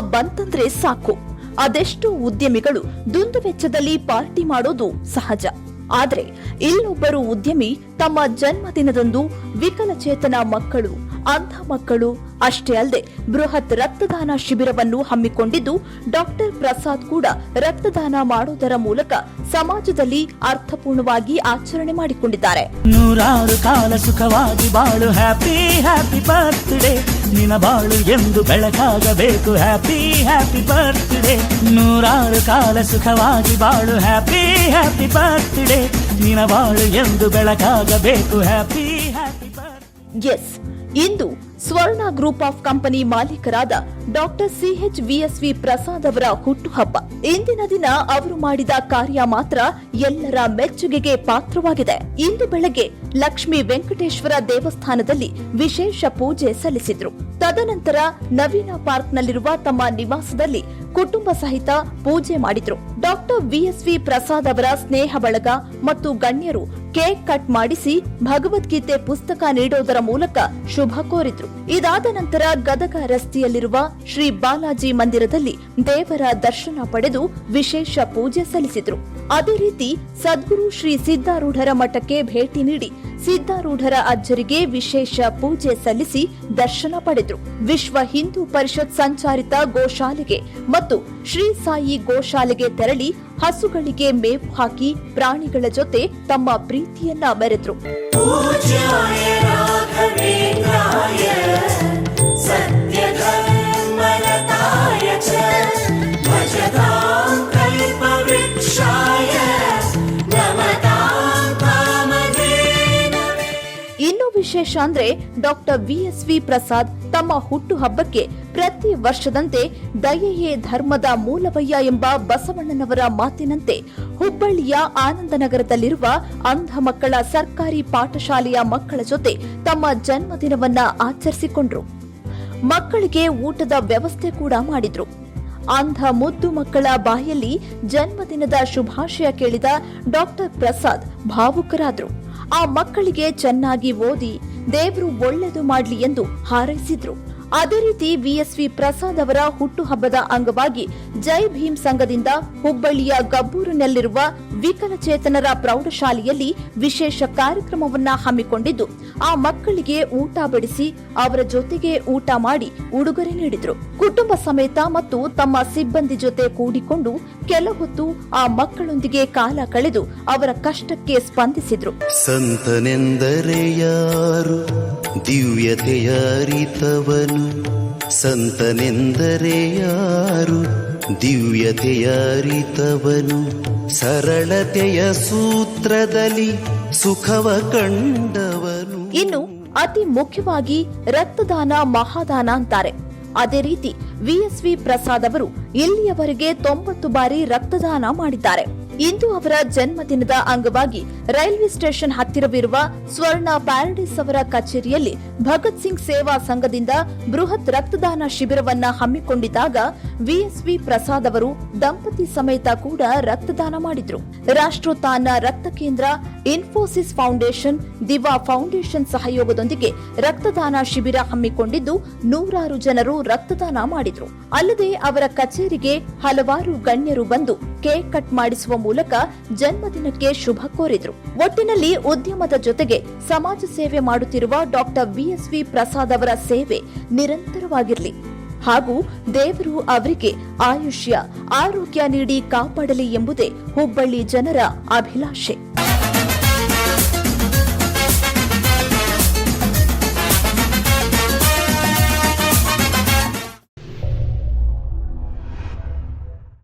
ಬಂತಂದ್ರೆ ಸಾಕು. ಅದೆಷ್ಟೋ ಉದ್ಯಮಿಗಳು ದುಂದು ವೆಚ್ಚದಲ್ಲಿ ಪಾರ್ಟಿ ಮಾಡೋದು ಸಹಜ. ಆದ್ರೆ ಇಲ್ಲೊಬ್ಬರು ಉದ್ಯಮಿ ತಮ್ಮ ಜನ್ಮದಿನದಂದು ವಿಕಲಚೇತನ ಮಕ್ಕಳು, ಅಂಧ ಮಕ್ಕಳು, ಅಷ್ಟೇ ಅಲ್ಲದೆ ಬೃಹತ್ ರಕ್ತದಾನ ಶಿಬಿರವನ್ನು ಹಮ್ಮಿಕೊಂಡಿದ್ದು ಡಾಕ್ಟರ್ ಪ್ರಸಾದ್ ಕೂಡ ರಕ್ತದಾನ ಮಾಡುವುದರ ಮೂಲಕ ಸಮಾಜದಲ್ಲಿ ಅರ್ಥಪೂರ್ಣವಾಗಿ ಆಚರಣೆ ಮಾಡಿಕೊಂಡಿದ್ದಾರೆ. ನೂರಾರು ಕಾಲ ಸುಖವಾಗಿ ಬಾಳು ಹ್ಯಾಪಿ ಹ್ಯಾಪಿ ಬರ್ತ್ಡೇ ನಿನ ಬಾಳು ಎಂದು ಬೆಳಕಾಗಬೇಕು ಹ್ಯಾಪಿ ಹ್ಯಾಪಿ ಬರ್ತ್ಡೇ ನೂರಾರು ಕಾಲ ಸುಖವಾಗಿ ಬಾಳು. ಹ್ಯಾಪಿ ಹ್ಯಾಪಿ ಬರ್ತ್ಡೇ ದಿನ ಬಾಳು ಎಂದು ಬೆಳಕಾಗಬೇಕು. ಹ್ಯಾಪಿ ಹ್ಯಾಪಿ ಎಸ್ ಇಂದು ಸ್ವರ್ಣ ಗ್ರೂಪ್ ಆಫ್ ಕಂಪನಿ ಮಾಲೀಕರಾದ ಡಾಕ್ಟರ್ ಸಿಎಚ್ ವಿಎಸ್ವಿ ಪ್ರಸಾದ್ ಅವರ ಹುಟ್ಟುಹಬ್ಬ. ಇಂದಿನ ದಿನ ಅವರು ಮಾಡಿದ ಕಾರ್ಯ ಮಾತ್ರ ಎಲ್ಲರ ಮೆಚ್ಚುಗೆಗೆ ಪಾತ್ರವಾಗಿದೆ. ಇಂದು ಬೆಳಗ್ಗೆ ಲಕ್ಷ್ಮೀ ವೆಂಕಟೇಶ್ವರ ದೇವಸ್ಥಾನದಲ್ಲಿ ವಿಶೇಷ ಪೂಜೆ ಸಲ್ಲಿಸಿದ್ರು. ತದನಂತರ ನವೀನ ಪಾರ್ಕ್ನಲ್ಲಿರುವ ತಮ್ಮ ನಿವಾಸದಲ್ಲಿ ಕುಟುಂಬ ಸಹಿತ ಪೂಜೆ ಮಾಡಿದ್ರು. ಡಾಕ್ಟರ್ ವಿಎಸ್ವಿ ಪ್ರಸಾದ್ ಅವರ ಸ್ನೇಹ ಬಳಗ ಮತ್ತು ಗಣ್ಯರು ಕೇಕ್ ಕಟ್ ಮಾಡಿಸಿ ಭಗವದ್ಗೀತೆ ಪುಸ್ತಕ ನೀಡೋದರ ಮೂಲಕ ಶುಭ ಕೋರಿದ್ರು. ಇದಾದ ನಂತರ ಗದಗ ರಸ್ತೆಯಲ್ಲಿರುವ ಶ್ರೀ ಬಾಲಾಜಿ ಮಂದಿರದಲ್ಲಿ ದೇವರ ದರ್ಶನ ಪಡೆದು ವಿಶೇಷ ಪೂಜೆ ಸಲ್ಲಿಸಿದ್ರು. ಅದೇ ರೀತಿ ಸದ್ಗುರು ಶ್ರೀ ಸಿದ್ದಾರೂಢರ ಮಠಕ್ಕೆ ಭೇಟಿ ನೀಡಿ ಸಿದ್ದಾರೂಢರ ಅಜ್ಜರಿಗೆ ವಿಶೇಷ ಪೂಜೆ ಸಲ್ಲಿಸಿ ದರ್ಶನ ಪಡೆದ್ರು. ವಿಶ್ವ ಹಿಂದೂ ಪರಿಷತ್ ಸಂಚಾರಿತ ಗೋಶಾಲೆಗೆ ಮತ್ತು ಶ್ರೀ ಸಾಯಿ ಗೋಶಾಲೆಗೆ ತೆರಳಿ ಹಸುಗಳಿಗೆ ಮೇವು ಹಾಕಿ ಪ್ರಾಣಿಗಳ ಜೊತೆ ತಮ್ಮ ಪ್ರೀತಿಯನ್ನ ಮೆರೆದ್ರು ವಿಶೇಷ ಅಂದ್ರೆ ಡಾಕ್ಟರ್ ವಿಎಸ್ವಿ ಪ್ರಸಾದ್ ತಮ್ಮ ಹುಟ್ಟುಹಬ್ಬಕ್ಕೆ ಪ್ರತಿ ವರ್ಷದಂತೆ ದಯೆಯೇ ಧರ್ಮದ ಮೂಲವಯ್ಯ ಎಂಬ ಬಸವಣ್ಣನವರ ಮಾತಿನಂತೆ ಹುಬ್ಬಳ್ಳಿಯ ಆನಂದನಗರದಲ್ಲಿರುವ ಅಂಧ ಮಕ್ಕಳ ಸರ್ಕಾರಿ ಪಾಠಶಾಲೆಯ ಮಕ್ಕಳ ಜೊತೆ ತಮ್ಮ ಜನ್ಮದಿನವನ್ನ ಆಚರಿಸಿಕೊಂಡ್ರು. ಮಕ್ಕಳಿಗೆ ಊಟದ ವ್ಯವಸ್ಥೆ ಕೂಡ ಮಾಡಿದ್ರು. ಅಂಧ ಮುದ್ದು ಮಕ್ಕಳ ಬಾಯಲ್ಲಿ ಜನ್ಮದಿನದ ಶುಭಾಶಯ ಕೇಳಿದ ಡಾಕ್ಟರ್ ಪ್ರಸಾದ್ ಭಾವುಕರಾದ್ರು. ಆ ಮಕ್ಕಳಿಗೆ ಚೆನ್ನಾಗಿ ಓದಿ ದೇವರು ಒಳ್ಳೆದು ಮಾಡಲಿ ಎಂದು ಹಾರೈಸಿದ್ರು. ಅದೇ ರೀತಿ ಬಿಎಸ್ವಿ ಪ್ರಸಾದ್ ಅವರ ಹುಟ್ಟುಹಬ್ಬದ ಅಂಗವಾಗಿ ಜೈ ಭೀಮ್ ಸಂಘದಿಂದ ಹುಬ್ಬಳ್ಳಿಯ ಗಬ್ಬೂರಿನಲ್ಲಿರುವ ವಿಕಲಚೇತನರ ಪ್ರೌಢಶಾಲೆಯಲ್ಲಿ ವಿಶೇಷ ಕಾರ್ಯಕ್ರಮವನ್ನ ಹಮ್ಮಿಕೊಂಡಿದ್ದು, ಆ ಮಕ್ಕಳಿಗೆ ಊಟ ಬಡಿಸಿ ಅವರ ಜೊತೆಗೆ ಊಟ ಮಾಡಿ ಉಡುಗೊರೆ ನೀಡಿದ್ರು. ಕುಟುಂಬ ಸಮೇತ ಮತ್ತು ತಮ್ಮ ಸಿಬ್ಬಂದಿ ಜೊತೆ ಕೂಡಿಕೊಂಡು ಕೆಲ ಹೊತ್ತು ಆ ಮಕ್ಕಳೊಂದಿಗೆ ಕಾಲ ಕಳೆದು ಅವರ ಕಷ್ಟಕ್ಕೆ ಸ್ಪಂದಿಸಿದ್ರು. ಸಂತನೆಂದರೆ ಯಾರು? ದಿವ್ಯತೆಯ ಅರಿತವನು. ಸಂತನೆಂದರೆ ಯಾರು? ದಿವ್ಯತೆಯ ಅರಿತವನು. ಸರಳತೆಯ ಸೂತ್ರದಲ್ಲಿ ಸುಖವ ಕಂಡವನು. ಇನ್ನು ಅತಿ ಮುಖ್ಯವಾಗಿ ರಕ್ತದಾನ ಮಹಾದಾನ ಅಂತಾರೆ. ಅದೇ ರೀತಿ ವಿಎಸ್ವಿ ಪ್ರಸಾದ್ ಅವರು ಇಲ್ಲಿಯವರೆಗೆ ತೊಂಬತ್ತು ಬಾರಿ ರಕ್ತದಾನ ಮಾಡಿದ್ದಾರೆ. ಇಂದು ಅವರ ಜನ್ಮದಿನದ ಅಂಗವಾಗಿ ರೈಲ್ವೆ ಸ್ಟೇಷನ್ ಹತ್ತಿರವಿರುವ ಸ್ವರ್ಣ ಪ್ಯಾರಡೈಸ್ ಅವರ ಕಚೇರಿಯಲ್ಲಿ ಭಗತ್ ಸಿಂಗ್ ಸೇವಾ ಸಂಘದಿಂದ ಬೃಹತ್ ರಕ್ತದಾನ ಶಿಬಿರವನ್ನ ಹಮ್ಮಿಕೊಂಡಿದ್ದಾಗ ವಿಎಸ್ವಿ ಪ್ರಸಾದ್ ಅವರು ದಂಪತಿ ಸಮೇತ ಕೂಡ ರಕ್ತದಾನ ಮಾಡಿದ್ರು. ರಾಷ್ಟ್ರೋತ್ಥಾನ ರಕ್ತ ಕೇಂದ್ರ ಇನ್ಫೋಸಿಸ್ ಫೌಂಡೇಶನ್ ದಿವಾ ಫೌಂಡೇಶನ್ ಸಹಯೋಗದೊಂದಿಗೆ ರಕ್ತದಾನ ಶಿಬಿರ ಹಮ್ಮಿಕೊಂಡಿದ್ದು ನೂರಾರು ಜನರು ರಕ್ತದಾನ ಮಾಡಿದ್ರು. ಅಲ್ಲದೆ ಅವರ ಕಚೇರಿಗೆ ಹಲವಾರು ಗಣ್ಯರು ಬಂದು ಕೇಕ್ ಕಟ್ ಮಾಡಿಸುವ ಮೂಲಕ ಜನ್ಮದಿನಕ್ಕೆ ಶುಭ ಕೋರಿದ್ರು. ಒಟ್ಟಿನಲ್ಲಿ ಉದ್ಯಮದ ಜೊತೆಗೆ ಸಮಾಜ ಸೇವೆ ಮಾಡುತ್ತಿರುವ ಡಾಕ್ಟರ್ ವಿಎಸ್ವಿ ಪ್ರಸಾದ್ ಅವರ ಸೇವೆ ನಿರಂತರವಾಗಿರಲಿ. ಹಾಗೂ ದೇವರು ಅವರಿಗೆ ಆಯುಷ್ಯ, ಆರೋಗ್ಯ ನೀಡಿ ಕಾಪಾಡಲಿ ಎಂಬುದೇ ಹುಬ್ಬಳ್ಳಿ ಜನರ ಅಭಿಲಾಷೆ.